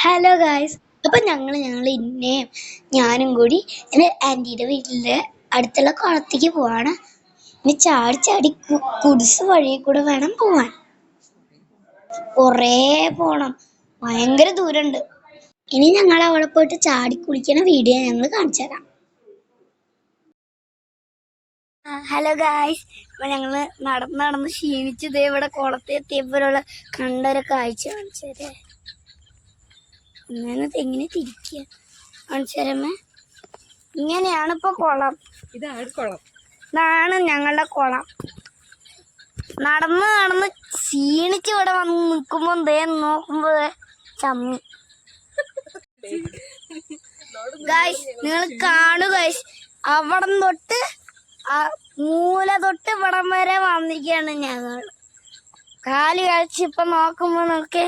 Hello guys അപ്പൊ ഞങ്ങൾ ഞങ്ങൾ ഇന്നയും ഞാനും കൂടി എന്റെ ആന്റിയുടെ വീട്ടിൽ അടുത്തുള്ള കുളത്തേക്ക് പോവാണ്. ഇനി ചാടി ചാടി കുടിസ് വഴി കൂടെ വേണം പോവാൻ. കുറേ പോണം. ഭയങ്കര ദൂരമുണ്ട് ഇനി ഞങ്ങൾ അവിടെ പോയിട്ട് ചാടി കുളിക്കുന്ന വീഡിയോ ഞങ്ങൾ കാണിച്ചു തരാം. ഹലോ ഗായ്സ് അപ്പൊ ഞങ്ങൾ നടന്ന് നടന്ന് ക്ഷീണിച്ചത് ഇവിടെ കുളത്തിൽ എത്തിയപ്പോഴുള്ള കണ്ടൊരു കാഴ്ച കാണിച്ചു തരേ. ഇങ്ങനെ തെങ്ങിനെ തിരിക്കുക? കാണിച്ചു തരാമേ. ഇങ്ങനെയാണ് ഇപ്പൊ കുളം. ഇതാണ് കുളം. ഇതാണ് ഞങ്ങളുടെ കുളം. നടന്ന് നടന്ന് ക്ഷീണിച്ച് ഇവിടെ വന്ന് നിൽക്കുമ്പോ ദേ നോക്കുമ്പോ ചമ്മി. ഗൈസ് നിങ്ങൾ കാണു അവിടെ അവിടം തൊട്ട് ആ മൂല തൊട്ട് ഇവിടം വരെ വന്നിരിക്കുകയാണ് ഞങ്ങൾ. കാൽ കഴിച്ച് ഇപ്പൊ നോക്കുമ്പോ നോക്കേ.